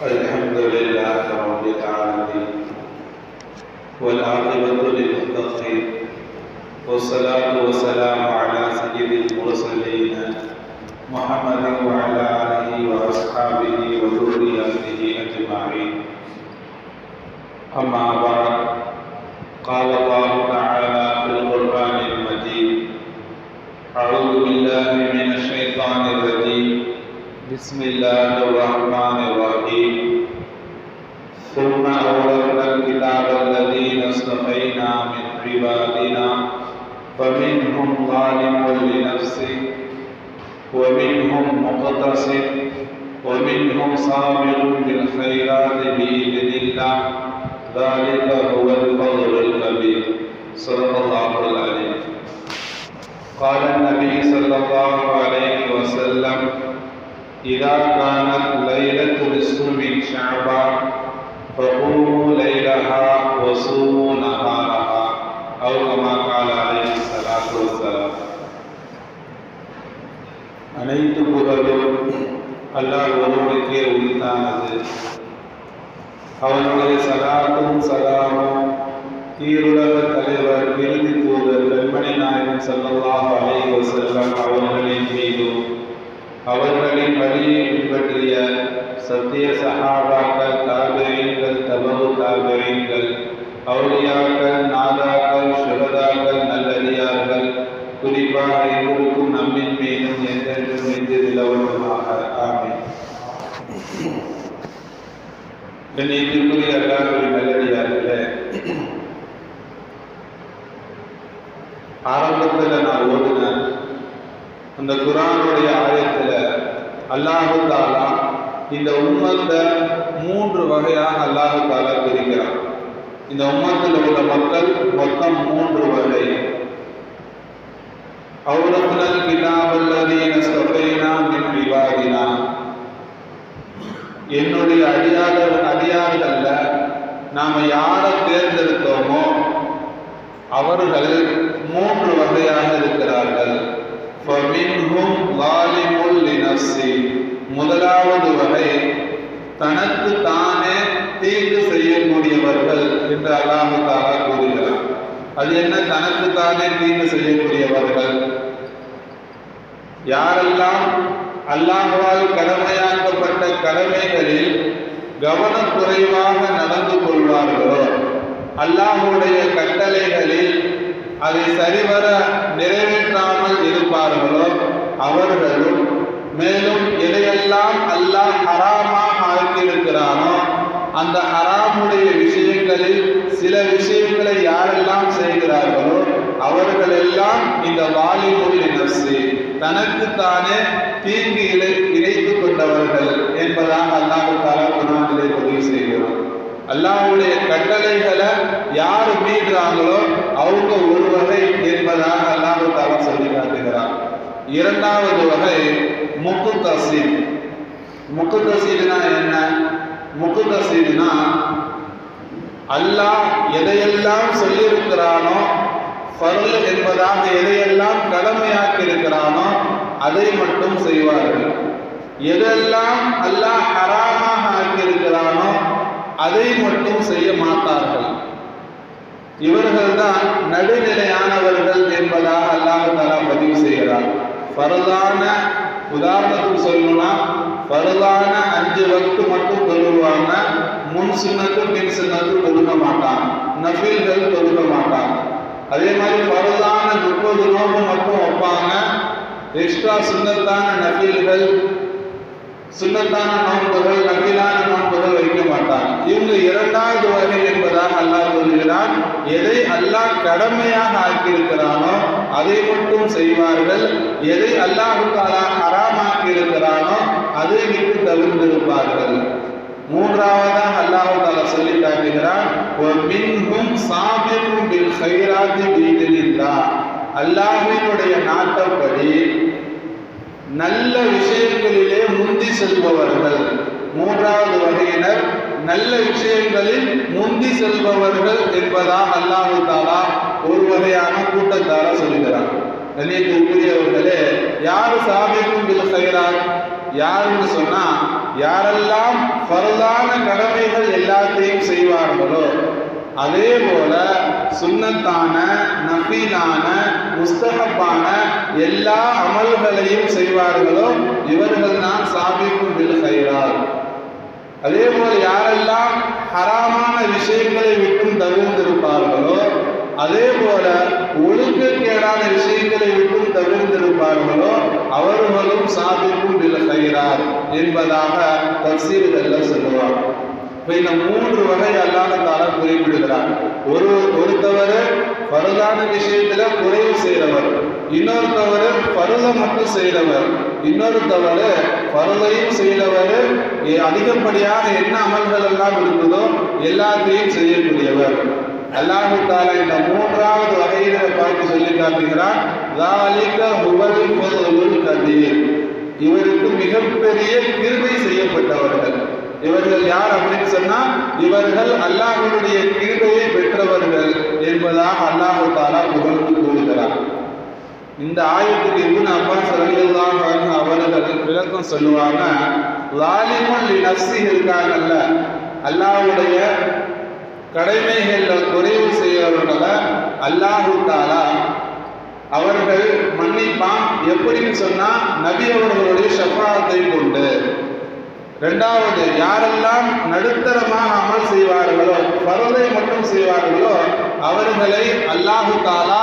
الحمد لله رب العالمين والعاقبة للمتقين والصلاة والسلام على سيد المرسلين محمد وعلى آله وأصحابه وذريته أجمعين. أما بعد قال الله تعالى في القرآن المجيد أعوذ بالله من الشيطان الرجيم. بسم الله الرحمن الرحيم. من عبادنا فمنهم ظالم لنفسه ومنهم مقتصد ومنهم سابق بالخيرات بإذن الله. ذلك هو الفضل الكبير. صدق الله العليم. قال النبي صلى الله عليه وسلم إذا كانت ليلة نصف من شعبان فقوموا ليلها وصوموا أو كما قال عليه الصلاة والسلام அனைத்து புகழும் அல்லாஹ் ஒருவனுக்கே உரித்தானது அவனுடைய சலாத்தும் சலாமும் ஈருலக தலைவர் இறுதி தூதர் கண்மணி நாயகம் ஸல்லல்லாஹு அலைஹி வஸல்லம் அவர்களின் மீதும் அவர்களின் வழியை பின்பற்றிய சத்திய சஹாபாக்கள் தாபெயங்கள் தபவு தாபெயங்கள் அவுலியாக்கள் நாதாக்கள் சுகதாக்கள் நல்லடியார்கள் குறிப்பாக எங்களுக்கும் நம்மின் மீதும் என்றென்றும் நெஞ்சு நிலவரமாக ஆமென். கண்ணியத்திற்குரிய அல்லாஹ்வின் நல்லடியார்களே ஆரம்பத்தில் நான் ஓடினேன் அந்த குரானுடைய ஆயத்தில் அல்லாஹு தாலா இந்த உண்மத்தை மூன்று வகையாக அல்லாஹு தாலா பிரிக்கிறான். இந்த உம்மத்தில் உள்ள மக்கள் மொத்தம் மூன்று வகை. அவுரத்னல் கிதாபல்லதீன ஸ்தபைனா மின் விவாதினா. என்னுடைய அடியாளவன் அடியார்கள்ல நாம் யாரை தேர்ந்தெடுத்தோமோ அவர்கள் மூன்று வகையாக இருக்கிறார்கள். முதலாவது வகை தனக்கு தானே தீங்கு செய்யக்கூடியவர்கள் என்று அல்லாஹு தாலா கூறுகிறார். அது என்ன? தனக்கு தானே தீங்கு செய்யக்கூடியவர்கள். யாரெல்லாம் அல்லாஹால் கடமையாக்கப்பட்ட கடமைகளில் கவனக்குறைவாக நடந்து கொள்வார்களோ அல்லாஹுடைய கட்டளைகளில் அதை சரிவர நிறைவேற்றாமல் இருப்பார்களோ அவர்களும் மேலும் எதையெல்லாம் அல்லாஹ் ஹராமாக ஆக்கியிருக்கிறானோ அந்த ஹராமுடைய விஷயங்களில் சில விஷயங்களை யாரெல்லாம் செய்கிறார்களோ அவர்கள் எல்லாம் இந்த வாலிபுல் நர்சி தனக்கு தானே தீங்கு இழை கொண்டவர்கள் என்பதாக அல்லாஹு தாலா குரானிலே பதிவு செய்கிறோம் அல்லாஹ்வுடைய கட்டளைகளை யார் மீறுறாங்களோ அவங்க ஒரு வகை என்பதாக அல்லாஹு தாலா சொல்லி காட்டுகிறார் இரண்டாவது வகை முக்கு தசீல் முக்கு தசீல்னா என்ன? முக்கு தசீல்னா அல்லாஹ் எதையெல்லாம் சொல்லியிருக்கிறானோ ஃபர்ல் என்பதாக எதையெல்லாம் கடமையாக்கி இருக்கிறானோ அதை மட்டும் செய்வார்கள். எதெல்லாம் அல்லாஹ் ஹராமாக ஆக்கியிருக்கிறானோ அதை மட்டும் செய்ய மாட்டார்கள். இவர்கள்தான் நடுநிலையானவர்கள் என்பதாக அல்லாஹ் தலா பதிவு செய்கிறார் பரதான உதாரணத்துக்கு சொல்லணும்னா பரதான அஞ்சு வக்து மட்டும் தொழுவாங்க முன் சின்னத்து பின் சின்னத்து கொடுக்க மாட்டாங்க நஃபில்கள் கொடுக்க மாட்டாங்க அதே மாதிரி பரதான முப்பது நோம்பு மட்டும் வைப்பாங்க. எக்ஸ்ட்ரா சுண்ணத்தான நஃபில்கள் சுண்ணத்தான நோன்புகள் நபிலான நோன்புகள் வைக்க மாட்டாங்க இவங்க இரண்டாவது வகை என்பதாக அல்லாஹ் சொல்கிறான். எதை அல்லாஹ் கடமையாக ஆக்கியிருக்கிறானோ அதை மட்டும் செய்வார்கள். எதை அல்லாஹு தாலா ஹராமாக்கி இருக்கிறானோ அதை விட்டு தவிர்ந்திருப்பார்கள் மூன்றாவதாக அல்லாஹு தாலா சொல்லி காட்டுகிறான் மின்ஹும் சாபிரும் பில் ஹைராத்தி பீதிலில்லா அல்லாஹினுடைய நாட்டப்படி நல்ல விஷயங்களிலே முந்தி செல்பவர்கள் மூன்றாவது வகையினர் நல்ல விஷயங்களில் முந்தி செல்பவர்கள் என்பதாக அல்லாஹு தாலா ஒரு வகையான கூட்டத்தார சொல்லுகிறார் கண்ணியத்திற்குரியவர்களே யார் சாபிக்கும் பில் ஹைராத் யாருன்னு சொன்னா யாரெல்லாம் பரதான கடமைகள் எல்லாத்தையும் செய்வார்களோ அதே போல சுண்ணத்தான நபீனான முஸ்தகப்பான எல்லா அமல்களையும் செய்வார்களோ இவர்கள் தான் சாபிக்கும் பில் கைரார் அதே போல யாரெல்லாம் ஹராமான விஷயங்களை விட்டும் தவிர்ந்திருப்பார்களோ அதே போல ஒழுக்கக்கேடான விஷயங்களை விட்டும் தவிர்த்திருப்பார்களோ அவர்களும் சாதிக்கும் பில் என்பதாக தப்சீர்கள் சொல்லுவார் இப்போ இந்த மூன்று வகை அல்லாஹால குறிப்பிடுகிறார் ஒரு ஒருத்தவர் பருதான விஷயத்துல குறைவு செய்கிறவர் இன்னொருத்தவர் பருத மட்டும் செய்கிறவர் இன்னொருத்தவர் பருதையும் செய்கிறவர் அதிகப்படியாக என்ன அமல்கள் எல்லாம் இருக்குதோ எல்லாத்தையும் செய்யக்கூடியவர். அல்லாஹு தாலா இந்த மூன்றாவது வகையில பார்த்து சொல்லி காட்டுகிறார் கதீர் இவருக்கு மிகப்பெரிய கிருபை செய்யப்பட்டவர்கள். இவர்கள் யார் அப்படின்னு சொன்னா இவர்கள் அல்லாஹ்வுடைய கிருபையை பெற்றவர்கள் என்பதாக அல்லாஹு தாலா புகழ்ந்து கூறுகிறார். இந்த ஆயத்துக்கு இப்னு அப்பா ரலியல்லாஹு அவர்கள் விளக்கம் சொல்லுவாங்க லாலிமுன் லி இருக்காங்கல்ல அல்லாஹ்வுடைய கடமைகள்ல குறைவு செய்யறவர்களை அல்லாஹு தாலா அவர்கள் மன்னிப்பான் எப்படின்னு சொன்னா நபி அவர்களுடைய ஷஃபாத்தை கொண்டு. ரெண்டாவது யாரெல்லாம் நடுத்தரமாக அமல் செய்வார்களோ பருதை மட்டும் செய்வார்களோ அவர்களை அல்லாஹு தாலா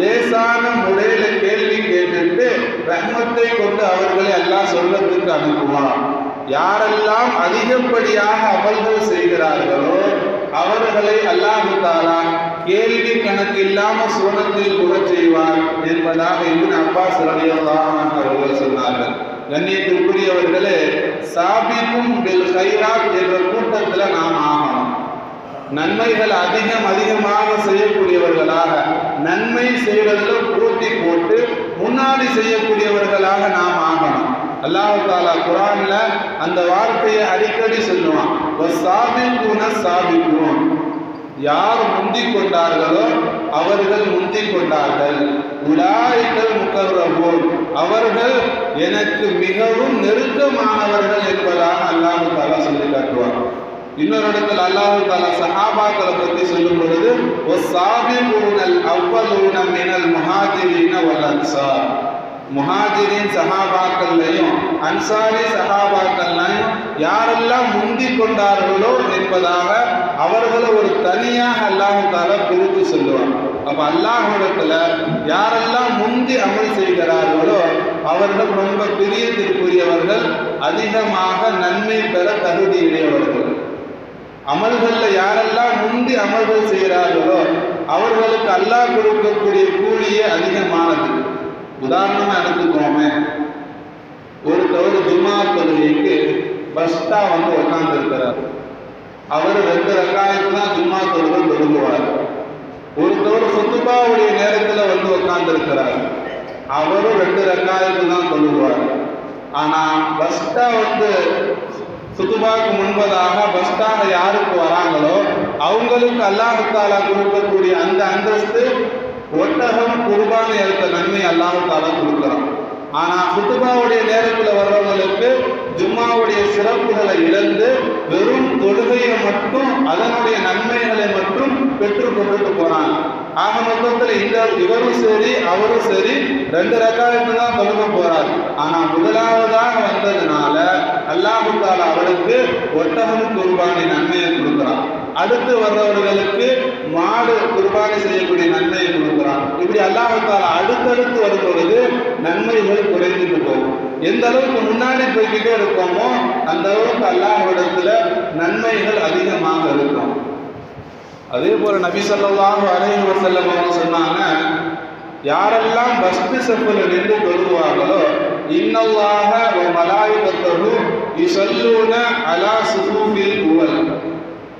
லேசான முறையில் கேள்வி கேட்டுட்டு ரஹ்மத்தை கொண்டு அவர்களை அல்லாஹ் சொல்றதுக்கு அனுப்புவான். யாரெல்லாம் அதிகப்படியாக அமல்கள் செய்கிறார்களோ அவர்களை அல்லாஹு தாலா கேள்வி கணக்கு இல்லாம சுவனத்தில் கூட செய்வார் என்பதாக இப்னு அப்பாஸ் ரலியல்லாஹு அவர்கள் சொன்னார்கள். கண்ணியத்திற்குரியவர்களே சாபிக்கும் பில் ஹைராத் என்ற கூட்டத்தில் நாம் ஆகணும். நன்மைகள் அதிகம் அதிகமாக செய்யக்கூடியவர்களாக நன்மை செய்வதில் போட்டி போட்டு முன்னாடி செய்யக்கூடியவர்களாக நாம் ஆகணும். அல்லாஹு தாலா குரான்ல அந்த வார்த்தையை அடிக்கடி சொல்லுவான். சாபிக்கும் யார் முந்தி கொண்டார்களோ அவர்கள் முந்தி கொண்டார்கள் உலாய்கள் முக்கர்ரபோல் அவர்கள் எனக்கு மிகவும் நெருக்கமானவர்கள் என்பதாக அல்லாஹு தாலா சொல்லி காட்டுவார் இன்னொரு இடத்துல அல்லாஹு தாலா சஹாபாக்களை பத்தி சொல்லும் பொழுது ஒசாபிபூனல் அவ்வளூன மினல் மகாதிரின வல் சார் முஹாஜிரின் சஹாபாக்கள்லையும் அன்சாரி சஹாபாக்கள்லையும் யாரெல்லாம் முந்தி கொண்டார்களோ என்பதாக அவர்களை ஒரு தனியாக அல்லாஹால பிரித்து சொல்லுவாங்க. அப்ப அல்லாஹிடத்துல யாரெல்லாம் முந்தி அமல் செய்கிறார்களோ அவர்கள் ரொம்ப பிரியத்திற்குரியவர்கள் அதிகமாக நன்மை பெற தகுதியுடையவர்கள். அமல்கள்ல யாரெல்லாம் முந்தி அமல்கள் செய்கிறார்களோ அவர்களுக்கு அல்லாஹ் கொடுக்கக்கூடிய கூலியே அதிகமானது. உதாரணமாக எடுத்துக்கோமே ஒருத்தவர் ஜும்மா தொழுகைக்கு பஸ்டா வந்து உட்காந்துருக்கிறார் அவர் ரெண்டு ரக்காயத்து தான் ஜும்மா தொழுகை தொழுகுவார். ஒருத்தவர் சுத்துபாவுடைய நேரத்தில் வந்து உட்காந்துருக்கிறார் அவரும் ரெண்டு ரக்காயத்து தான் தொழுகுவார். ஆனால் பஸ்டா வந்து சுத்துபாக்கு முன்பதாக பஸ்டாக யாருக்கு வராங்களோ அவங்களுக்கு அல்லாஹத்தாலா கொடுக்கக்கூடிய அந்த அந்தஸ்து ஒட்டகம் குர்பான் எடுத்த நன்மை அல்லாஹு தாலா கொடுக்குறான் ஆனா குத்துபாவுடைய நேரத்துல வர்றவங்களுக்கு ஜும்மாவுடைய சிறப்புகளை இழந்து வெறும் தொழுகையை மட்டும் அதனுடைய நன்மைகளை மட்டும் பெற்று கொண்டுட்டு போறாங்க. ஆக மொத்தத்துல இந்த இவரும் சரி அவரும் சரி ரெண்டு ரக்காயத்து தான் தொழுக போறார். ஆனா முதலாவதாக வந்ததுனால அல்லாஹு தாலா அவருக்கு ஒட்டகம் குர்பானி நன்மையை கொடுக்குறான். அடுத்து வர்றவர்களுக்கு மாடு குர்பானை செய்யக்கூடிய நன்மையை கொடுக்குறான். இப்படி அல்லாஹால அடுத்தடுத்து வரும் பொழுது நன்மைகள் குறைந்துட்டு போகும் எந்த அளவுக்கு முன்னாடி போய்கிட்டே இருக்கோமோ அந்த அளவுக்கு அல்லாஹிடத்துல நன்மைகள் அதிகமாக இருக்கும். அதே போல நபி ஸல்லல்லாஹு அலைஹி வஸல்லம் அவங்க சொன்னாங்க யாரெல்லாம் பஸ்ட் செப்பில் நின்று தொழுவாங்களோ இன்னல்லாஹ வ மலாயிகத்தஹு யுஸல்லூன அலா சுஃபூஃபில் உவல்.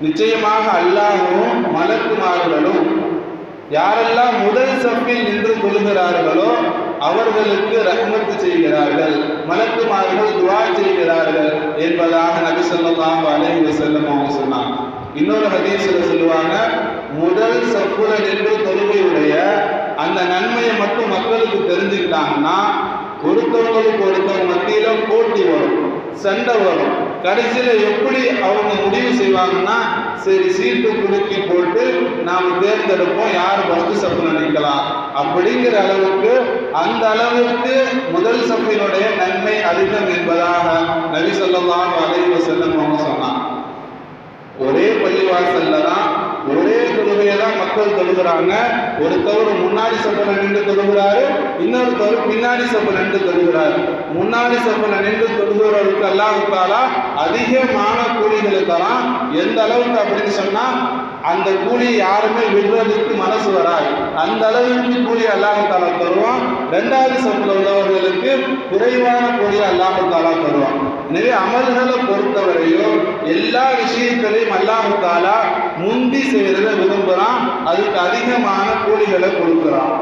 நிச்சயமாக அல்லாஹும் மலக்குமார்களும் யாரெல்லாம் முதல் சப்பில் நின்று கொள்கிறார்களோ அவர்களுக்கு ரஹ்மத்து செய்கிறார்கள் மலக்குமார்கள் துவா செய்கிறார்கள் என்பதாக நபி ஸல்லல்லாஹு அலைஹி வஸல்லம் அவங்க சொன்னாங்க. இன்னொரு ஹதீஸ்ல சொல்லுவாங்க முதல் சப்புல நின்று தொழுகையுடைய அந்த நன்மையை மட்டும் மக்களுக்கு தெரிஞ்சுக்கிட்டாங்கன்னா ஒருத்தவங்களுக்கு ஒருத்தவங்க மத்தியில போட்டி வரும் சண்டை வரும். கடைசியில் எப்படி அவங்க முடிவு செய்வாங்கன்னா சரி சீட்டு குலுக்கி போட்டு நாம் தேர்ந்தெடுப்போம் யார் ஃபஸ்ட்டு சப்பில் நிற்கலாம் அப்படிங்கிற அளவுக்கு அந்த அளவுக்கு முதல் சப்பினுடைய நன்மை அதிகம் என்பதாக நபி சொல்லலாம் அலைவ செல்லம் அவங்க சொன்னாங்க. ஒரே பள்ளிவாசல்ல தான் ஒரே தொழுகையை தான் மக்கள் தொழுகிறாங்க. ஒரு தவறு முன்னாடி சப்பல நின்று தொழுகிறாரு இன்னொரு தவறு பின்னாடி சப்பல நின்று தொழுகிறாரு. முன்னாடி சப்பல நின்று தொழுகிறவர்களுக்கு எல்லாம் அதிகமான கூலிகளை தரான் எந்த அளவுக்கு அப்படின்னு சொன்னா அந்த கூலி யாருமே விடுவதற்கு மனசு வராது. அந்த அளவிற்கு கூலி அல்லாஹ் தருவான். ரெண்டாவது சப்பல உள்ளவர்களுக்கு குறைவான கூலி அல்லாஹ் தாலா தருவான். எனவே அமல்களை பொறுத்தவரையும் எல்லா விஷயங்களையும் அல்லாஹ் தாலா முந்தி செய்வதை விரும்புறான். அதுக்கு அதிகமான கூலிகளை கொடுக்குறான்.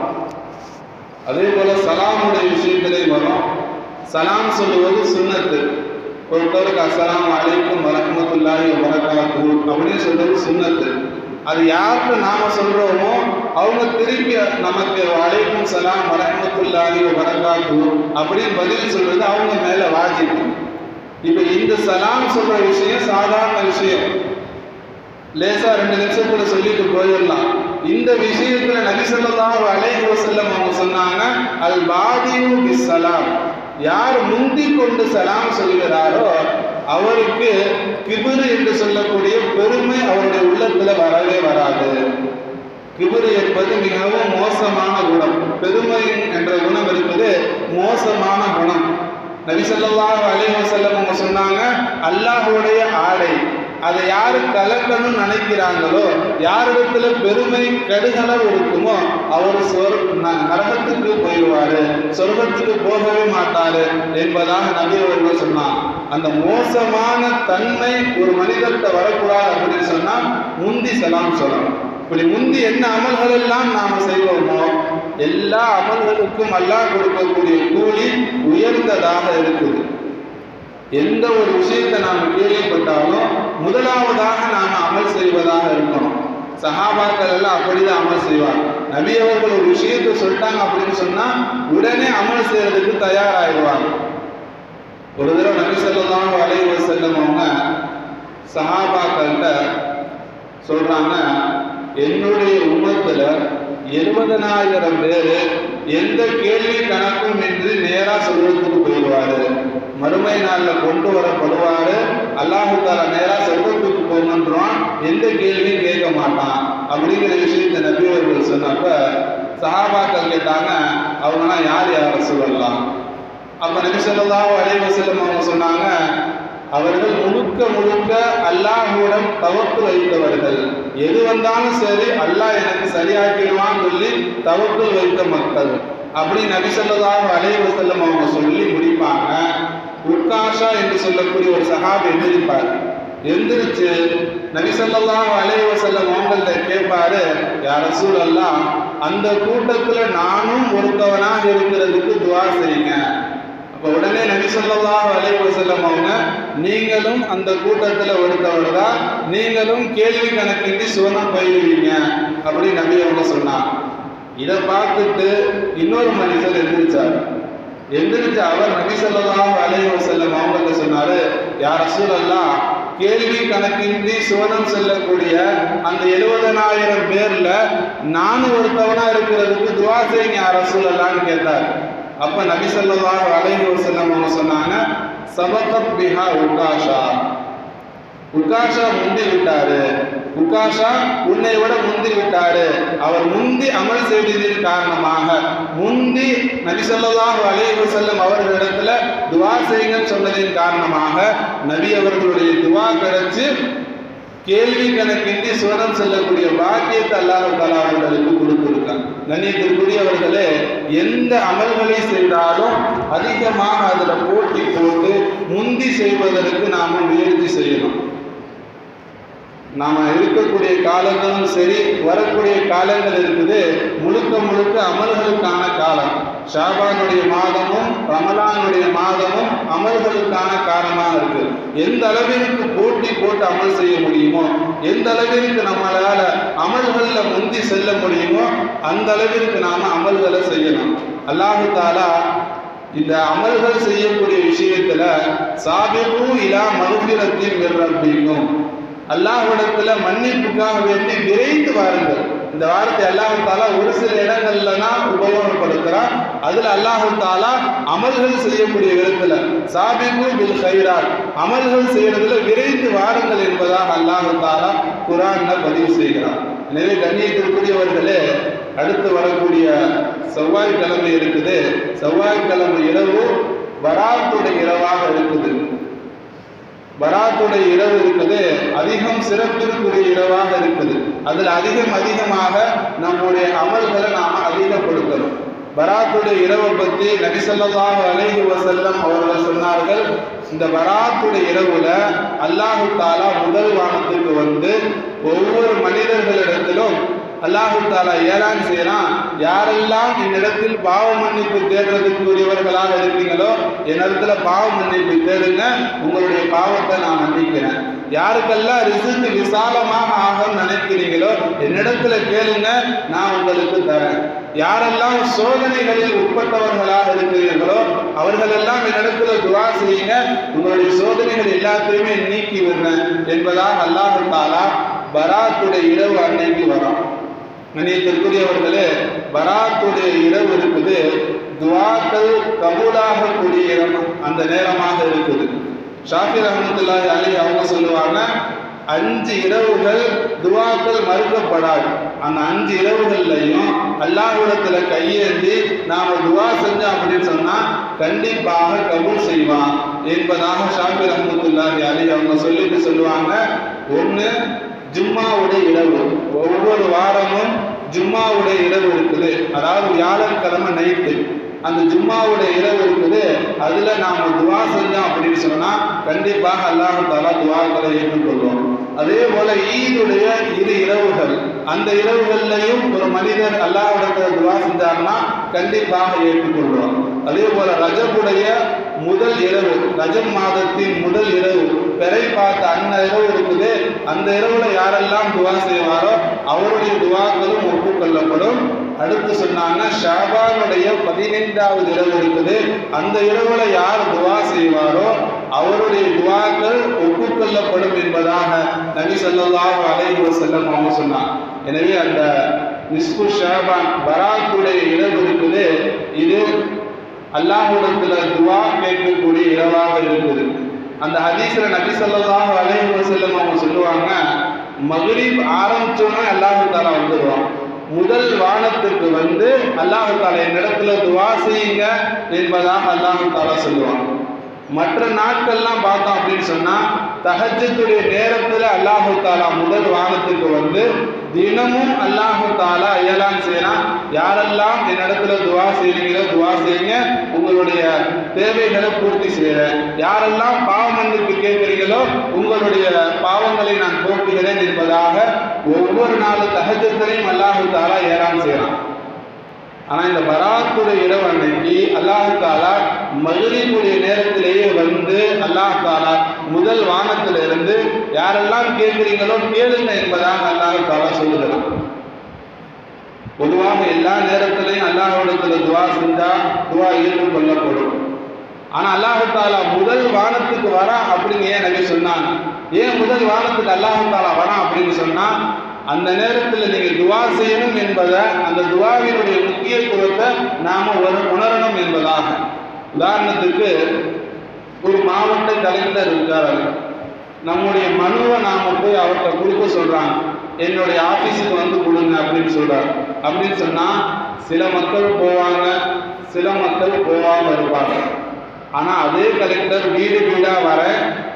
அதே போல சலாமுடைய விஷயத்திலையும் வரும் சலாம் சொல்லுவது சுண்ணத்து. ஒருத்தருக்கு அஸ்லாம் அலைக்கும் வரமத்துல்லாஹி வரகாத்து அப்படின்னு சொல்றது சுன்னத்து அது யாருக்கு நாம சொல்றோமோ அவங்க திருப்பி நமக்கு அலைக்கும் சலாம் வரஹ்மத்துல்லாஹி வரகாத்து அப்படின்னு பதில் சொல்றது அவங்க மேல வாஜிப்பு இப்ப இந்த சலாம் சொல்ற விஷயம் சாதாரண விஷயம். லேசா ரெண்டு நிமிஷத்துல சொல்லிட்டு போயிடலாம். இந்த விஷயத்துல நபி அலைஹி வசல்லம் அவங்க சொன்னாங்க அல் பாதியு சலாம். யார் முந்தி கொண்டு சலாம் சொல்கிறாரோ அவருக்கு கிபுரு என்று சொல்லக்கூடிய பெருமை அவருடைய உள்ளத்துல வரவே வராது. கிபுரு என்பது மிகவும் மோசமான குணம். பெருமை என்ற குணம் இருப்பது மோசமான குணம். நபி ஸல்லல்லாஹு அலைஹி அவங்க சொன்னாங்க அல்லாஹுடைய ஆடை அதை யாரு கலக்கணும்னு நினைக்கிறாங்களோ யாரிடத்துல பெருமை கடுகளவு இருக்குமோ அவர் சொர் நரகத்துக்கு போயிடுவாரு சொர்க்கத்துக்கு போகவே மாட்டாரு என்பதாக நபி அவர்கள் சொன்னான் அந்த மோசமான தன்மை ஒரு மனிதர்கிட்ட வரக்கூடாது அப்படின்னு சொன்னா முந்தி செலாம் சொல்லணும். இப்படி முந்தி என்ன அமல்கள் எல்லாம் நாம செய்வோமோ எல்லா அமல்களுக்கும் அல்லாஹ் கொடுக்கக்கூடிய கூலி உயர்ந்ததாக இருக்குது. எந்த ஒரு விஷயத்தை நாம் கேள்விப்பட்டாலும் முதலாவதாக நாம் அமல் செய்வதாக இருக்கணும். சஹாபாக்கள் எல்லாம் அப்படிதான் அமல் செய்வாங்க. நபி அவர்கள் ஒரு விஷயத்தை சொல்லிட்டாங்க அப்படின்னு சொன்னா உடனே அமல் செய்யறதுக்கு தயாராகிடுவாங்க ஒரு தடவை நபி ஸல்லல்லாஹு வளைவு செல்லவங்க அவங்க சஹாபாக்கள்கிட்ட சொல்றாங்க என்னுடைய உமத்துல எழுபதனாயிரம் பேர் எந்த கேள்வி கணக்கும் என்று நேரா சொல்றதுக்கு போயிடுவாரு. மறுமை நாளில் கொண்டு வரப்படுவாரு. அல்லாஹு நேராக நேரா சொர்க்கத்துக்கு போகணுன்றான் எந்த கேள்வியும் கேட்க மாட்டான். அப்படிங்கிற விஷயத்தை நபி அவர்கள் சொன்னப்ப சஹாபாக்கள் கேட்டாங்க அவங்கலாம் யார் யாரை சொல்லலாம் அப்ப நபி ஸல்லல்லாஹு அலைஹி அவங்க சொன்னாங்க அவர்கள் முழுக்க முழுக்க அல்லாஹுடன் தவப்பு வைத்தவர்கள். எது வந்தாலும் சரி அல்லாஹ் எனக்கு சரியாக்கிடுவான்னு சொல்லி தவப்பு வைத்த மக்கள். அப்படி நபி சொல்லதாக அலைஹி அவங்க சொல்லி முடிப்பாங்க. உட்காஷா என்று சொல்லக்கூடிய ஒரு சஹாபி எழுதிப்பார் எந்திரிச்சு நபி ஸல்லல்லாஹு அலைஹி வஸல்லம் அவங்கள்ட்ட கேட்பாரு யா எல்லாம் அந்த கூட்டத்துல நானும் ஒருத்தவனாக இருக்கிறதுக்கு துவா செய்யுங்க. அப்ப உடனே நபி ஸல்லல்லாஹு அலைஹி வஸல்லம் அவங்க நீங்களும் அந்த கூட்டத்துல ஒருத்தவர் தான் நீங்களும் கேள்வி கணக்கின்றி சுவனம் பயிலுவீங்க. அப்படி நபி அவங்க சொன்னாங்க இதை பார்த்துட்டு இன்னொரு மனுஷன் எந்திரிச்சார். எந்திரிச்ச அவர் நபி ஸல்லல்லாஹு அலைஹி வஸல்லம் அவங்கள்ட்ட சொன்னாரு யார் சூழல்லாம் கேள்வி கணக்கின்றி சுவனம் செல்லக்கூடிய அந்த எழுபதனாயிரம் பேர்ல நானும் ஒருத்தவனா இருக்கிறதுக்கு துவா செய்யுங்க யார் ரசூலல்லான்னு கேட்டார். அப்ப நபி ஸல்லல்லாஹு அலைஹி வஸல்லம் அவங்க சொன்னாங்க சபகத் பிஹா உகாஷா உகாஷா முந்தி விட்டாரு. உகாஷா உன்னை விட முந்தி விட்டாரு. அவர் முந்தி அமல் செய்ததின் காரணமாக முந்தி நபி ஸல்லல்லாஹு அலைஹி செல்லும் அவர்களிடத்துல துவா செய்யுங்கன்னு சொன்னதின் காரணமாக நபி அவர்களுடைய துவா கிடைச்சு கேள்வி கணக்கின்றி சுவனம் செல்லக்கூடிய பாக்கியத்தை அல்லாஹ் தஆலா அவர்களுக்கு கொடுத்திருக்காங்க கண்ணியத்திற்குரியவர்களே எந்த அமல்களை செய்தாலும் அதிகமாக அதில் போட்டி போட்டு முந்தி செய்வதற்கு நாம் முயற்சி செய்யணும். நாம் இருக்கக்கூடிய காலங்களும் சரி வரக்கூடிய காலங்கள் இருக்குது. முழுக்க முழுக்க அமல்களுக்கான காலம். ஷாபானுடைய மாதமும் ரமலானுடைய மாதமும் அமல்களுக்கான காலமாக இருக்கு. எந்த அளவிற்கு போட்டி போட்டு அமல் செய்ய முடியுமோ எந்த அளவிற்கு நம்மளால அமல்களில் முந்தி செல்ல முடியுமோ அந்த அளவிற்கு நாம் அமல்களை செய்யணும். அல்லாஹு தாலா இந்த அமல்கள் செய்யக்கூடிய விஷயத்துல சாபிகு இலா மகுபிரத்தின் ரப்பிக்கும் அல்லாஹ்விடத்துல மன்னிப்புக்காக வேண்டி விரைந்து வாருங்கள். இந்த வாரத்தை அல்லாஹு தாலா ஒரு சில இடங்கள்ல தான் உபயோகப்படுத்துறான். அதுல அல்லாஹு தாலா அமல்கள் செய்யக்கூடிய விதத்துல சாபிகு பில் ஹைராத் அமல்கள் செய்யறதுல விரைந்து வாருங்கள் என்பதாக அல்லாஹு தாலா குரான்ல பதிவு செய்கிறான். எனவே கண்ணியத்திற்குரியவர்களே அடுத்து வரக்கூடிய செவ்வாய்க்கிழமை இருக்குது. செவ்வாய்க்கிழமை இரவு வராத்துடைய இரவாக இருக்குது. பராத்துடைய இரவு இருக்குது. அதிகம் சிறப்பிற்குரிய இரவாக இருக்குது. அதில் அதிகம் அதிகமாக நம்முடைய அமல்களை நாம் அதிகப்படுத்தணும். பராத்துடைய இரவை பற்றி நபிசல்லாஹு அலைஹி வசல்லம் அவர்கள் சொன்னார்கள். இந்த பராத்துடைய இரவுல அல்லாஹு தாலா முதல் வானத்துக்கு வந்து ஒவ்வொரு மனிதர்களிடத்திலும் அல்லாஹு தாலா ஏலான் செய்யலாம் யாரெல்லாம் என்னிடத்தில் பாவ மன்னிப்பு தேடுறதுக்கு உரியவர்களாக இருக்கீங்களோ என்னிடத்துல பாவ மன்னிப்பு தேடுங்க உங்களுடைய பாவத்தை நான் மன்னிக்கிறேன். யாருக்கெல்லாம் ரிசுக்கு விசாலமாக ஆகும் நினைக்கிறீங்களோ என்னிடத்துல கேளுங்க நான் உங்களுக்கு தரேன். யாரெல்லாம் சோதனைகளில் உட்பட்டவர்களாக இருக்கிறீர்களோ அவர்களெல்லாம் என்னிடத்துல துவா செய்யுங்க. உங்களுடைய சோதனைகள் எல்லாத்தையுமே நீக்கி விடுறேன் என்பதாக அல்லாஹு தாலா பராத்துடைய இரவு அன்னைக்கு வரும் கண்ணியத்திற்குரியவர்களே பராத்துடைய இரவு இருக்குது. துவாக்கள் கபூலாகக்கூடிய இடம் அந்த நேரமாக இருக்குது. ஷாஃபி ரஹமத்துல்லாஹி அலி அவங்க சொல்லுவாங்க அஞ்சு இரவுகள் துவாக்கள் மறுக்கப்படாது. அந்த அஞ்சு இரவுகள்லையும் அல்லாஹ்விடத்துல கையேந்தி நாம துவா செஞ்சோம் அப்படின்னு சொன்னா கண்டிப்பாக கபூல் செய்வான் என்பதாக ஷாஃபி ரஹமத்துல்லாஹி அலி அவங்க சொல்லிட்டு சொல்லுவாங்க. ஒன்று ஜும்மாவுடைய இரவு ஒவ்வொரு வாரமும் ஜும்மாவுடைய இரவு இருக்குது. அதாவது வியாழக்கிழமை நைட்டு அந்த ஜும்மாவுடைய இரவு இருக்குது. அதுல நாம துவா செஞ்சோம் அப்படின்னு சொன்னா கண்டிப்பாக அல்லாஹ் தாலா துவாக்களை ஏற்றுக்கொள்வோம் அதே போல ஈதுடைய இரு இரவுகள். அந்த இரவுகள்லையும் ஒரு மனிதர் அல்லாஹ் துவா செஞ்சாங்கன்னா கண்டிப்பாக ஏற்றுக்கொள்வோம் அதே போல ரஜபுடைய முதல் இரவு ரஜம் மாதத்தின் முதல் இரவு பெறை பார்த்த அந்த இரவு இருக்குது. அந்த இரவுல யாரெல்லாம் துவா செய்வாரோ அவருடைய துவாக்களும் ஒப்புக்கொள்ளப்படும். அடுத்து சொன்னாங்க ஷாபானுடைய பதினைந்தாவது இரவு இருக்குது. அந்த இரவுல யார் துவா செய்வாரோ அவருடைய துவாக்கள் ஒப்புக்கொள்ளப்படும் என்பதாக நபி ஸல்லல்லாஹு அலைஹி வஸல்லம் அவங்க சொன்னாங்க. எனவே அந்த நிஸ்பு ஷாபான் பராக்குடைய இரவு இருக்குது. இது அல்லாஹ்விடத்துல துவா கேட்கக்கூடிய இரவாக இருக்குது. அந்த ஹதீஸ்ல நபி ஸல்லல்லாஹு அலைஹி செல்லம் அவங்க சொல்லுவாங்க மகரீப் ஆரம்பிச்சோன்னா அல்லாஹு தாலா வந்துடுவான் முதல் வானத்துக்கு வந்து அல்லாஹு தாலா என்னிடத்துல துவா செய்யுங்க என்பதாக அல்லாஹு தாலா சொல்லுவான். மற்ற நாட்கள்லாம் பார்த்தோம் அப்படின்னு சொன்னா தஹஜத்துடைய நேரத்துல அல்லாஹு தாலா முதல் வானத்துக்கு வந்து தினமும் அல்லாஹு தாலா ஏலான் செய்யலாம் யாரெல்லாம் என்னிடத்துல துவா செய்றீங்களோ துவா செய்யுங்க. உங்களுடைய தேவைகளை பூர்த்தி செய்யறேன் யாரெல்லாம் பாவ மன்னிப்பு கேட்கிறீங்களோ உங்களுடைய பாவங்களை நான் போக்குகிறேன் என்பதாக ஒவ்வொரு நாள் தகஜத்திலையும் அல்லாஹு தாலா ஏலான் செய்யலாம் ஆனா இந்த பராத்துடைய இரவு அன்னைக்கு அல்லாஹாலா தாலா நேரத்திலேயே வந்து அல்லாஹாலா முதல் வானத்துல இருந்து யாரெல்லாம் கேட்குறீங்களோ கேளுங்க என்பதாக அல்லாஹாலா சொல்லுகிறான். பொதுவாக எல்லா நேரத்திலையும் அல்லாஹ்விடத்துல துவா செஞ்சா துவா ஏற்றுக்கொள்ளப்படும் ஆனா அல்லாஹாலா முதல் வானத்துக்கு வரா அப்படின்னு ஏன் நபி சொன்னான்? ஏன் முதல் வானத்துக்கு அல்லாஹு தாலா வரா அப்படின்னு சொன்னா அந்த நேரத்தில் நீங்கள் துவா செய்யணும் என்பதை அந்த துவாவினுடைய முக்கியத்துவத்தை நாம உணரணும் என்பதாக. உதாரணத்துக்கு ஒரு மாவட்ட கலெக்டர் இருக்கார். நம்முடைய மனுவை நாம போய் அவர்கிட்ட கொடுக்க சொல்றாங்க. என்னுடைய ஆபீஸுக்கு வந்து கொடுங்க அப்படின்னு சொல்றாரு. அப்படின்னு சொன்னா சில மக்கள் போவாங்க சில மக்கள் போகாம இருப்பாங்க. ஆனா அதே கலெக்டர் வீடு வீடா வர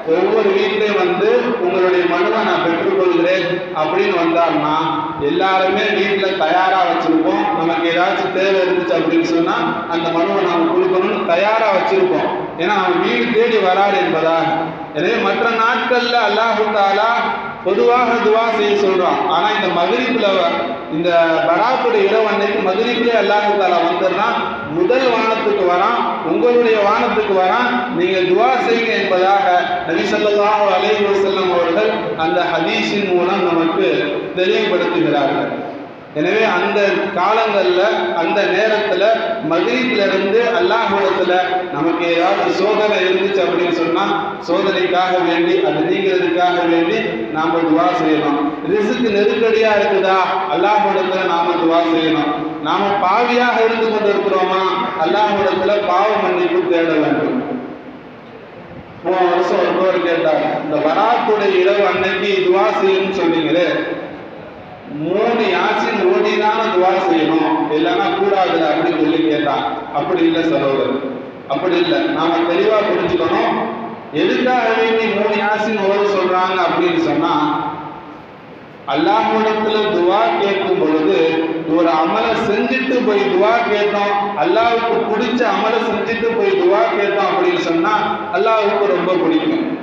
ஒவ்வொரு வீட்லயும் வந்து உங்களுடைய மனுவை நான் பெற்றுக்கொள்கிறேன் அப்படின்னு வந்தாருன்னா எல்லாருமே வீட்டுல தயாரா வச்சிருப்போம். நமக்கு ஏதாச்சும் தேவை இருந்துச்சு அப்படின்னு சொன்னா அந்த மனுவை நாம கொடுக்கணும்னு தயாரா வச்சிருப்போம் ஏன்னா அவன் வீடு தேடி வராரு என்பதாக எனவே மற்ற நாட்கள்ல அல்லாஹு தாலா பொதுவாக துவா செய்ய சொல்றான். ஆனா இந்த மகிழ்ச்சியில இந்த பராத்துடைய இரவு அன்னைக்கு மகிழ்ச்சியிலே அல்லாஹு தாலா வந்துடுறான் முதல் வானத்துக்கு வரான் உங்களுடைய வானத்துக்கு வரான் நீங்க துவா செய்யுங்க என்பதாக நபிசல்லாஹ் அலைவசல்லம் அவர்கள் அந்த ஹதீஷின் மூலம் நமக்கு தெளிவுபடுத்துகிறார்கள் எனவே அந்த காலங்கள்ல அந்த நேரத்துல மகிழ்ச்சியில இருந்து நமக்கு ஏதாவது சோதனை இருந்துச்சு அப்படின்னு சொன்னா சோதனைக்காக வேண்டி அது நீங்கிறதுக்காக வேண்டி நாம துவா செய்யணும். ரிசுக்கு நெருக்கடியா இருக்குதா? அல்லாஹுடத்துல நாம துவா செய்யணும். நாம பாவியாக இருந்து கொண்டிருக்கிறோமா? இருக்கிறோமா பாவ மன்னிப்பு தேட வேண்டும். போன வருஷம் ஒருவர் கேட்டார் இந்த வராத்துடைய இரவு அன்னைக்கு துவா செய்யணும்னு சொன்னீங்களே மூணு யாசின் ஓடிதான துவா செய்யணும். இல்லைன்னா கூடாது அப்படின்னு சொல்லி கேட்டான். அப்படி இல்லை சகோதரர். அப்படி இல்லை. நாம தெளிவா புரிஞ்சுக்கணும். எதுக்காக வேண்டி மூணு யாசின் ஓட சொல்றாங்க அப்படின்னு சொன்னா அல்லாஹிடத்துல துவா கேட்கும் பொழுது ஒரு அமலை செஞ்சுட்டு போய் துவா கேட்டோம். அல்லாவுக்கு பிடிச்ச அமலை செஞ்சுட்டு போய் துவா கேட்டோம் அப்படின்னு சொன்னா அல்லாவுக்கு ரொம்ப பிடிக்கும்.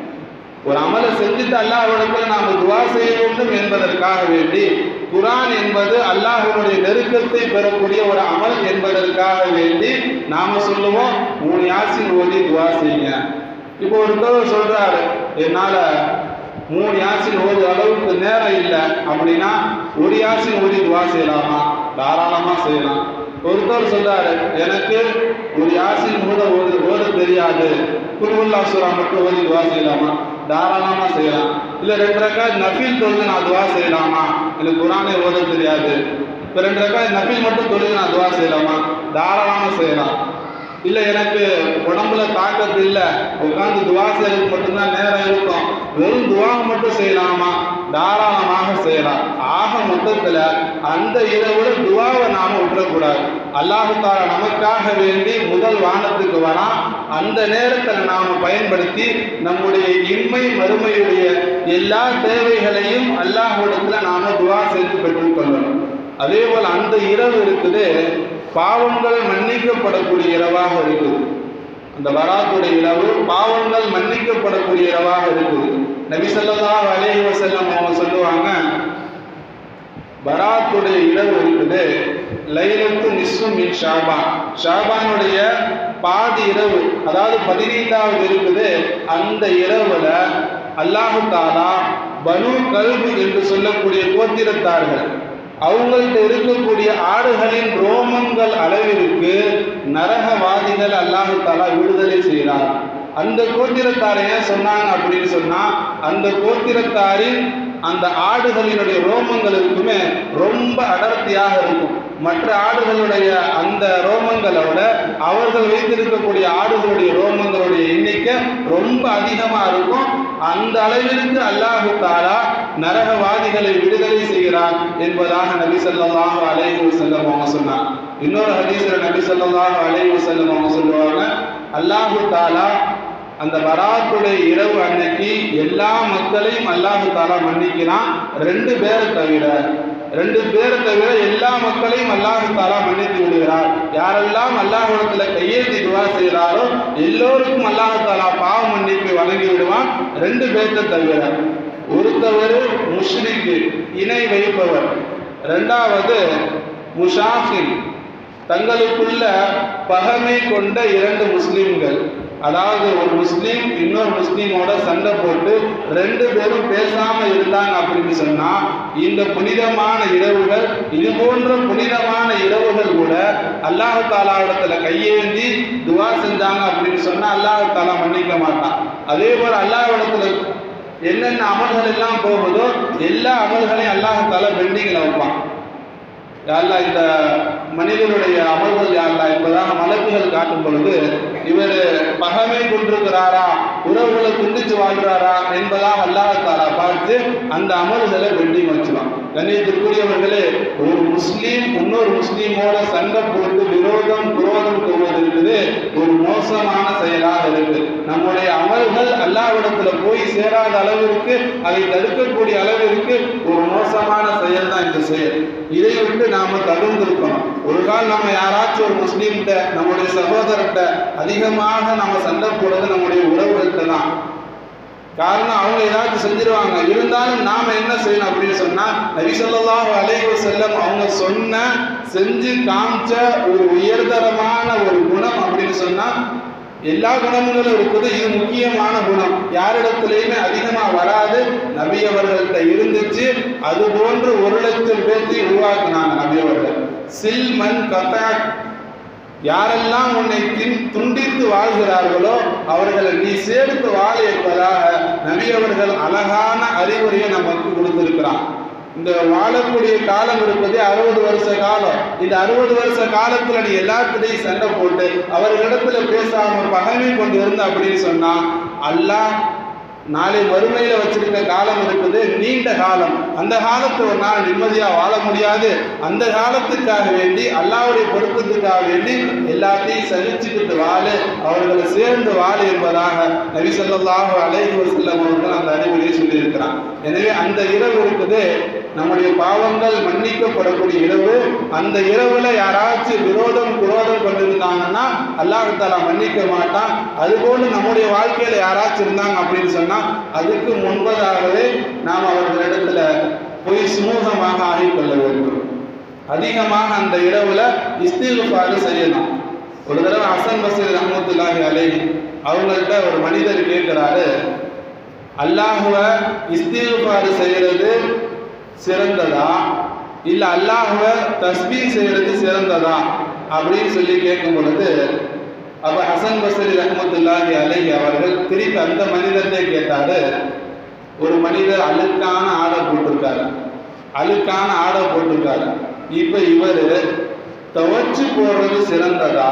ஒரு அமலை செஞ்சுட்டு அல்லாஹ்விடத்துல நாம துவா செய்ய வேண்டும் என்பதற்காக வேண்டி குரான் என்பது அல்லாஹ்வுடைய நெருக்கத்தை பெறக்கூடிய ஒரு அமல் என்பதற்காக வேண்டி நாம சொல்லுவோம் மூணு யாசின் ஓதி துவா செய்யுங்க. இப்போ ஒருத்தர் சொல்றாரு என்னால மூணு யாசின் ஓது அளவுக்கு நேரம் இல்லை அப்படின்னா ஒரு யாசின் ஓதி துவா செய்யலாமா? தாராளமா செய்யலாம். ஒருத்தர் சொல்றாரு எனக்கு ஒரு யாசின் ஓத ஓது ஓத தெரியாது. குருவுல்லா சுரா மட்டும் ஓதி துவா செய்யலாமா? தாராளமா செய்யலாம். இல்ல ரெண்டு ரக்கா நஃபீல் தொழுது நான் துவா செய்யலாமா? எனக்கு குரானே ஓத தெரியாது. இப்போ ரெண்டு ரக்கா நஃபீல் மட்டும் தொழுது நான் துவா செய்யலாமா? தாராளமா செய்யலாம். இல்ல எனக்கு உடம்புல தாக்கத்து இல்ல. உட்காந்து துவா செய்யறதுக்கு மட்டும்தான் நேரம் இருக்கும். வெறும் துவா மட்டும் செய்யலாமா? தாராளமாக செய்யலாம். ஆக மொத்தத்துல அந்த இரவுல துவாவை நாம விட்டுறக்கூடாது. அல்லாஹு நமக்காக வேண்டி முதல் வானத்துக்கு வரா. அந்த நேரத்தில் நாம பயன்படுத்தி நம்முடைய இன்மை மறுமையுடைய எல்லா தேவைகளையும் அல்லாஹ்விடத்துல நாம துவா செய்து பெற்றுக்கொள்ளணும் அதே போல் அந்த இரவு இருக்குது. பாவங்கள் மன்னிக்கப்படக்கூடிய இரவாக இருக்குது. அந்த வராத்துடைய இரவு பாவங்கள் மன்னிக்கப்படக்கூடிய இரவாக இருக்குது. நபி செல்லதா வலையவ வஸல்லம் அவங்க சொல்லுவாங்க பராத்துடைய இரவு இருக்குது லைலத்து நிஸ்ஸு மின் ஷாபான். ஷாபானுடைய பாதி இரவு அதாவது பதினைந்தாவது இருக்குது அந்த இரவுல அல்லாஹு தாலா பனு கல்பு என்று சொல்லக்கூடிய கோத்திரத்தார்கள் அவங்கள்ட்ட இருக்கக்கூடிய ஆடுகளின் ரோமங்கள் அளவிற்கு நரகவாதிகள் அல்லாஹு தாலா விடுதலை செய்கிறார். அந்த கோத்திரத்தாரை ஏன் சொன்னாங்க அப்படின்னு சொன்னா அந்த கோத்திரத்தாரின் அந்த ஆடுகளினுடைய ரோமங்கள் இருக்குமே ரொம்ப அடர்த்தியாக இருக்கும். மற்ற ஆடுகளுடைய அந்த ரோமங்களோட அவர்கள் வைத்திருக்கக்கூடிய ஆடுகளுடைய ரோமங்களுடைய எண்ணிக்கை ரொம்ப அதிகமாக இருக்கும். அந்த அளவிற்கு அல்லாஹு தாலா நரகவாதிகளை விடுதலை செய்கிறான் என்பதாக நபி ஸல்லல்லாஹு அலைஹி செல்லம் அவங்க சொன்னார் இன்னொரு ஹதீஸ்ல நபி ஸல்லல்லாஹு அலைஹி செல்லம் அவங்க சொல்லுவாங்க அல்லாஹு தாலா அந்த வராத்துடைய இரவு அன்னைக்கு எல்லா மக்களையும் அல்லாஹு தாலா மன்னிக்கிறான். ரெண்டு பேரை தவிர ரெண்டு பேரை தவிர எல்லா மக்களையும் அல்லாஹு தாலா மன்னித்து விடுகிறார். யாரெல்லாம் அல்லாஹிடத்துல கையேந்தி துவா செய்கிறாரோ எல்லோருக்கும் அல்லாஹு தாலா பாவ மன்னிப்பை வழங்கி விடுவான். ரெண்டு பேர்த்த தவிர ஒருத்தவர் முஷ்ரிக்கு இணை வைப்பவர். ரெண்டாவது முஷாஃபின் தங்களுக்குள்ள பகமை கொண்ட இரண்டு முஸ்லிம்கள். அதாவது ஒரு முஸ்லீம் இன்னொரு முஸ்லீமோட சண்டை போட்டு ரெண்டு பேரும் பேசாம இருந்தாங்க அப்படின்னு சொன்னா இந்த புனிதமான இரவுகள் இது போன்ற புனிதமான இரவுகள் கூட அல்லாஹு தாலாவிடத்துல கையேந்தி துவா செஞ்சாங்க அப்படின்னு சொன்னா அல்லாஹு தாலா மன்னிக்க மாட்டான். அதே போல அல்லாஹ்விடத்துல என்னென்ன அமல்கள் எல்லாம் போகுதோ எல்லா அமல்களையும் அல்லாஹு தாலா பெண்டிங்கில் வைப்பான். யாரெல்லாம் இந்த மனிதனுடைய அமல்கள் யாரெல்லாம் என்பதாக மலக்குகள் காட்டும் பொழுது இவர் பகமை கொண்டிருக்கிறாரா உறவுகளை துண்டிச்சு வாழ்கிறாரா என்பதாக அல்லாஹாலா பார்த்து அந்த அமல்களை வெட்டி வச்சுவான் கண்ணியத்திற்குரியவர்களே ஒரு முஸ்லீம் இன்னொரு முஸ்லீமோட சண்டை போட்டு விரோதம் குரோதம் கொள்வது இருக்குது ஒரு மோசமான செயலாக இருக்கு. நம்முடைய அமல்கள் அல்லாவிடத்துல போய் சேராத அளவிற்கு அதை தடுக்கக்கூடிய அளவிற்கு ஒரு மோசமான செயல் தான் இந்த செயல். இதை விட்டு நாம தகுந்திருக்கணும். ஒரு கால் நம்ம யாராச்சும் ஒரு முஸ்லீம்கிட்ட நம்முடைய சகோதரர்கிட்ட அதிகமாக நம்ம சண்டை போடுறது நம்முடைய உறவுகள்கிட்ட தான். காரணம் அவங்க ஏதாச்சும் செஞ்சிருவாங்க. இருந்தாலும் நாம என்ன செய்யணும் அப்படின்னு சொன்னா நபி ஸல்லல்லாஹு அலைஹி வஸல்லம் அவங்க சொன்ன செஞ்சு காமிச்ச ஒரு உயர்தரமான ஒரு குணம் அப்படின்னு சொன்னா எல்லா குணங்களும் இருக்குது. இது முக்கியமான குணம். யாரிடத்துலையுமே அதிகமா வராது. நபி அவர்கள்ட்ட இருந்துச்சு. அது போன்று ஒரு லட்சம் பேர்த்தை உருவாக்குனாங்க நபி அவர்கள். சில்மன் கத்தாக். யாரெல்லாம் உன்னை துண்டித்து வாழ்கிறார்களோ அவர்களை நீ சேர்த்து வாழ என்பதாக நபி அவர்கள் அழகான அறிவுரையை நமக்கு கொடுத்திருக்கிறான் இந்த வாழக்கூடிய காலம் இருப்பதே அறுபது வருஷ காலம். இந்த அறுபது வருஷ காலத்துல நீ எல்லாத்துடையும் சண்டை போட்டு அவர்களிடத்துல பேசாம பகமை கொண்டு இருந்த அப்படின்னு சொன்னா அல்லாஹ் நாளை வறுமையில் வச்சிருக்கிற காலம் இருக்குது நீண்ட காலம். அந்த காலத்தை ஒரு நாள் நிம்மதியாக வாழ முடியாது. அந்த காலத்துக்காக வேண்டி அல்லாவுடைய பொருத்தத்துக்காக வேண்டி எல்லாத்தையும் சகிச்சுக்கிட்டு வாழு. அவர்களை சேர்ந்து வாழு என்பதாக நபி ஸல்லல்லாஹு அலைஹி வஸல்லம் அவர்கள் அந்த அறிவுரையை சொல்லியிருக்கிறான் எனவே அந்த இரவு இருக்குது நம்முடைய பாவங்கள் மன்னிக்கப்படக்கூடிய இரவு அந்த இரவுல யாராச்சும் விரோதம் குரோதம் கொண்டிருந்தாங்கன்னா அல்லாஹத்தாலா மன்னிக்க மாட்டான். அதுபோல நம்முடைய வாழ்க்கையில யாராச்சும் இருந்தாங்க அப்படின்னு சொன்னா அதுக்கு முன்பதாகவே நாம் அவர்களிடத்துல போய் சுமூகமாக ஆகிக்கொள்ள வேண்டும். அதிகமாக அந்த இரவுல இஸ்திகுபாறு செய்யணும். ஒரு தடவை ஹசன் பசீர் ரஹமத்துல்லாஹி அலைஹி அவங்கள்ட்ட ஒரு மனிதர் கேட்கிறாரு அல்லாஹுவ இஸ்திகுபாறு செய்யறது சிறந்ததா? இல்ல அல்லாஹுவ தஸ்பீ செய்யறது சிறந்ததா? அப்படின்னு சொல்லி கேட்கும் பொழுது அப்ப ஹசன் பசரி ரஹமத்துல்லாஹி அலை அவர்கள் திருப்பி அந்த மனிதர்கிட்ட கேட்டாரு. ஒரு மனிதர் அழுக்கான ஆடை போட்டிருக்காரு. அழுக்கான ஆடை போட்டிருக்காரு. இப்ப இவர் துவச்சு போடுறது சிறந்ததா?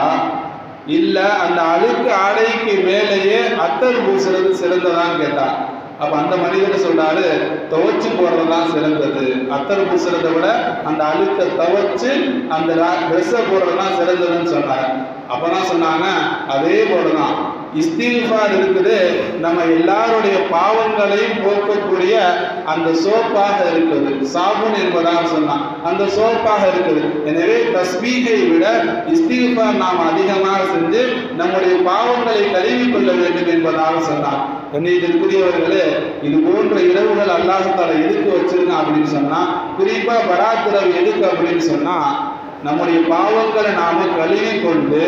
இல்ல அந்த அழுக்கு ஆடைக்கு மேலேயே அத்தர் பூசுறது சிறந்ததான்னு கேட்டார் அப்ப அந்த மனிதர் சொல்றாரு துவைச்சு போடுறதுதான் சிறந்தது. அத்தர் பூசுறதை விட அந்த அழுக்க துவைச்சு அந்த ட்ரெஸ்ஸை போடுறதுதான் சிறந்ததுன்னு சொன்னார். அப்பதான் சொன்னாங்க? அதே போலதான். இஸ்திஃபார் இருக்குது. நம்ம எல்லாருடைய பாவங்களையும் போக்கக்கூடிய அந்த சோப்பாக இருக்குது. சாபுன் என்பதாக சொன்னான். அந்த சோப்பாக இருக்குது. எனவே தஸ்மீகை விட இஸ்திஃபார் நாம் அதிகமாக செஞ்சு நம்முடைய பாவங்களை கழுவி கொள்ள வேண்டும் என்பதாக சொன்னான். கண்ணியத்திற்குரியவர்களே இது போன்ற இரவுகள் அல்லாஹத்தால எதுக்கு வச்சிருக்கான் அப்படின்னு சொன்னா குறிப்பா பராத்திரவு எதுக்கு அப்படின்னு சொன்னா நம்முடைய பாவங்களை நாம கழுவி கொண்டு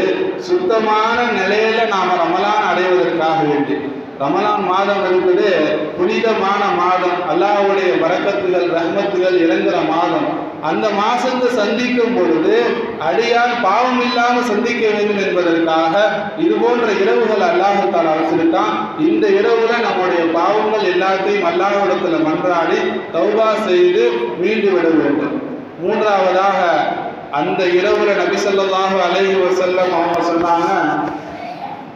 சுத்தமான நிலையில நாம ரமலான் அடைவதற்காக வேண்டி. ரமலான் மாதம் இருக்குது புனிதமான மாதம் அல்லாஹ்வுடைய வரக்கத்துகள் ரஹ்மத்துகள் இறங்குற மாதம். அந்த மாசத்தை சந்திக்கும் பொழுது அடியான் பாவம் இல்லாமல் சந்திக்க வேண்டும் என்பதற்காக இது போன்ற இரவுகள் அல்லாஹால வச்சிருக்கான் இந்த இரவுல நம்முடைய பாவங்கள் எல்லாத்தையும் அல்லாஹிடத்துல மன்றாடி தௌபா செய்து மீண்டு விட வேண்டும். மூன்றாவதாக அந்த இரவுல நபி ஸல்லல்லாஹு அலைஹி வஸல்லம் அவங்க சொன்னாங்க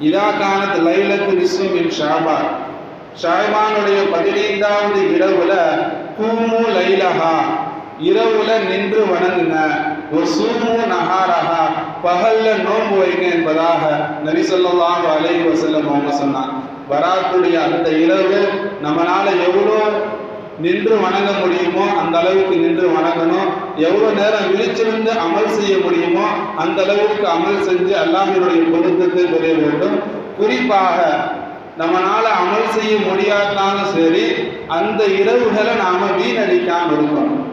இதா காலத்து லைலத்து விஸ்வம் இன் ஷாபா ஷாபானுடைய பதினைந்தாவது இரவுல கூமு லைலஹா. இரவுல நின்று வணங்குங்க. ஒரு சூமு நகாரகா பகல்ல நோன்பு வைங்க என்பதாக நபி ஸல்லல்லாஹு அலைஹி வஸல்லம் அவங்க சொன்னாங்க. வராக்கூடிய அந்த இரவு நம்மளால எவ்வளோ நின்று வணங்க முடியுமோ அந்த அளவுக்கு நின்று வணங்கணும். எவ்வளோ நேரம் விழிச்சிருந்து அமல் செய்ய முடியுமோ அந்த அளவுக்கு அமல் செஞ்சு அல்லாஹினுடைய பொருத்தத்தை பெற வேண்டும். குறிப்பாக நம்மளால அமல் செய்ய முடியாதாலும் சரி அந்த இரவுகளை நாம வீணடிக்காமல் இருக்கணும்.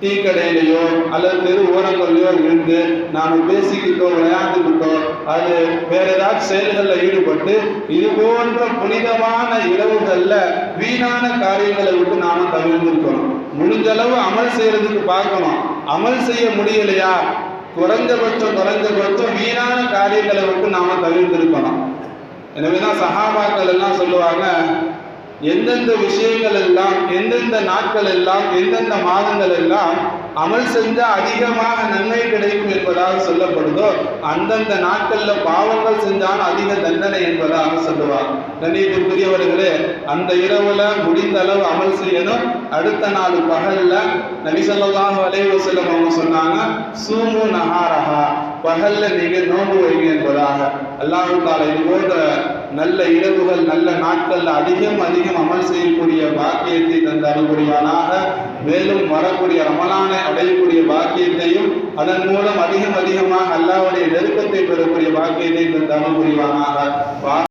டீ கடையிலையோ அல்லது தெரு ஓரங்கள்லையோ இருந்து நாம பேசிக்கிட்டோ விளையாண்டுக்கிட்டோ அது வேற ஏதாவது செயல்களில் ஈடுபட்டு இது போன்ற புனிதமான இரவுகளில் வீணான காரியங்களை விட்டு நாம தவிர்ந்திருக்கணும் முடிஞ்ச அளவு அமல் செய்யறதுக்கு பார்க்கணும். அமல் செய்ய முடியலையா? குறைஞ்சபட்சம் குறைஞ்சபட்சம் வீணான காரியங்களை விட்டு நாம தவிர்த்திருக்கணும். எனவேதான் சகாபாக்கள் எல்லாம் சொல்லுவாங்க எந்தெந்த விஷயங்கள் எல்லாம் எந்தெந்த நாட்கள் எல்லாம் எந்தெந்த மாதங்கள் எல்லாம் அமல் செஞ்சா அதிகமாக நன்மை கிடைக்கும் என்பதாக சொல்லப்படுதோ அந்தந்த நாட்கள்ல பாவங்கள் செஞ்சால் அதிக தண்டனை என்பதாக சொல்லுவாங்க. கண்ணியத்திற்குரியவர்களே அந்த இரவுல முடிந்த அளவு அமல் செய்யணும். அடுத்த நாள் பகல்ல நபி ஸல்லல்லாஹு அவங்க சொன்னாங்க சூமு நகாரஹா பகல்ல நீங்க நோன்பு வைங்க என்பதாக அல்லாஹு தாலா இது போன்ற நல்ல இரவுகள் நல்ல நாட்கள் அதிகம் அதிகம் அமல் செய்யக்கூடிய பாக்கியத்தை தந்த அருள்புரிவானாக. மேலும் வரக்கூடிய ரமலானை அடையக்கூடிய பாக்கியத்தையும் அதன் மூலம் அதிகம் அதிகமாக அல்லாவுடைய நெருக்கத்தை பெறக்கூடிய பாக்கியத்தை தந்த அருள்புரிவானாக.